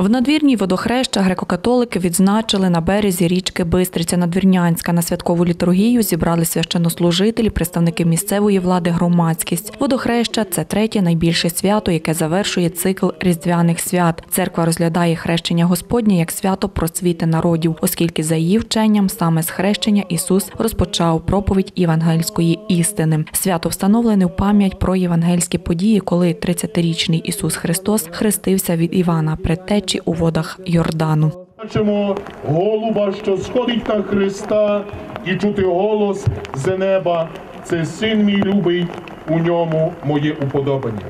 В надвірній водохреща греко-католики відзначили на березі річки Бистриця Надвірнянська. На святкову літургію зібрали священнослужителі, представники місцевої влади, громадськість. Водохреща це третє найбільше свято, яке завершує цикл різдвяних свят. Церква розглядає хрещення Господнє як свято просвіти народів, оскільки за її вченням саме з хрещення Ісус розпочав проповідь євангельської істини. Свято встановлене в пам'ять про євангельські події, коли 30-річний Ісус Христос хрестився від Івана Предтечі у водах Йордану. Бачимо голуба, що сходить на Христа, і чути голос з неба. Це син мій любий, у ньому моє уподобання.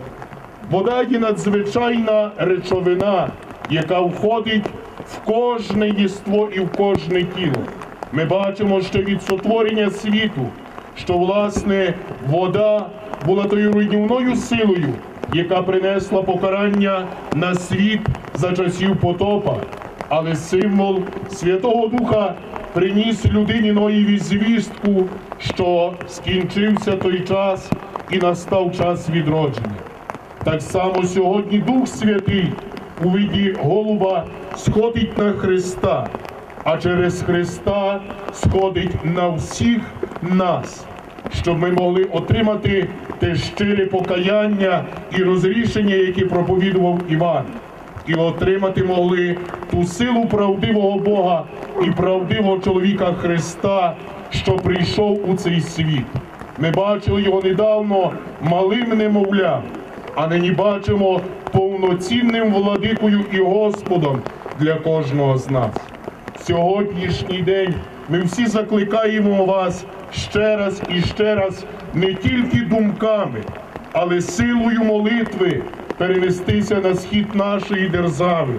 Вода є надзвичайна речовина, яка входить в кожне єство і в кожне тіло. Ми бачимо, що від сотворення світу, що власне вода була тою руйнівною силою, яка принесла покарання на світ за часів потопа але символ Святого Духа приніс людині Ноєві звістку, що скінчився той час і настав час відродження. Так само сьогодні Дух Святий у виді голуба сходить на Христа, а через Христа сходить на всіх нас, щоб ми могли отримати те щире покаяння і розрішення, яке проповідував Іван і отримати могли ту силу правдивого Бога і правдивого чоловіка Христа, що прийшов у цей світ. Ми бачили його недавно малим немовлям, а нині бачимо повноцінним владикою і Господом для кожного з нас. Сьогоднішній день ми всі закликаємо вас ще раз і ще раз не тільки думками, але силою молитви перенестися на схід нашої держави,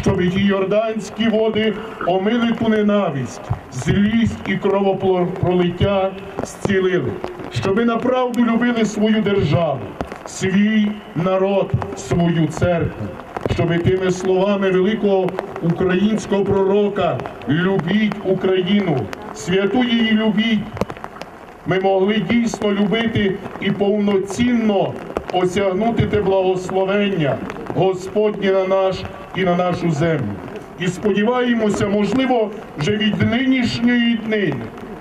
щоб ті йорданські води омили ту ненависть, злість і кровопролиття зцілили, щоб ми направду любили свою державу, свій народ, свою церкву. Щоб тими словами великого українського пророка любіть Україну, святу її любіть, ми могли дійсно любити і повноцінно осягнути те благословення Господнє на наш і на нашу землю. І сподіваємося, можливо, вже від нинішньої днини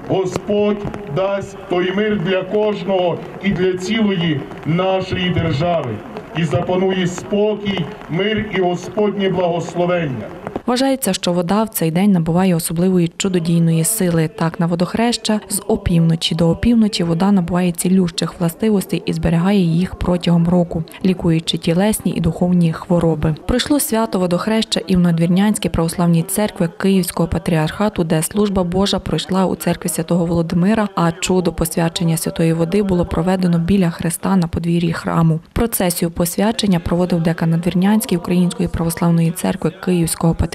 Господь дасть той мир для кожного і для цілої нашої держави. І запанує спокій, мир і Господнє благословення. Вважається, що вода в цей день набуває особливої чудодійної сили. Так, на водохреща з опівночі до опівночі вода набуває цілющих властивостей і зберігає їх протягом року, лікуючи тілесні і духовні хвороби. Пройшло свято водохреща і в Надвірнянській православній церкві Київського патріархату, де служба Божа пройшла у церкві святого Володимира, а чудо посвячення святої води було проведено біля хреста на подвір'ї храму. Процесію посвячення проводив декан Надвірнянської Української православної церкви Київського патріархату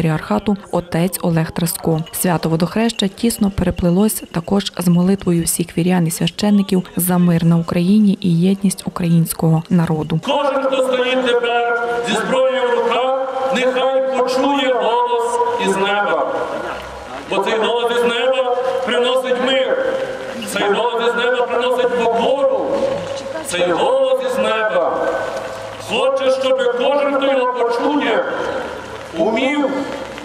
отець Олег Траско. Свято водохреща тісно переплилось також з молитвою всіх вірян і священників за мир на Україні і єдність українського народу. Кожен, хто стоїть тепер зі зброєю в руках, нехай почує голос із неба. Бо цей голос із неба приносить мир. Цей голос із неба приносить покору. Цей голос із неба хоче, щоб кожен, хто його почує, умів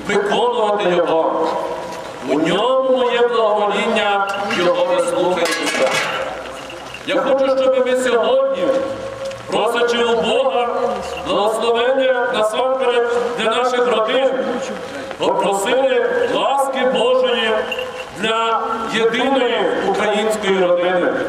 виконувати його. У ньому моє благовоління, його ви слухаєтеся. Я хочу, щоб ми сьогодні, просячи у Бога, благословення насамперед для наших родин, попросили ласки Божої для єдиної.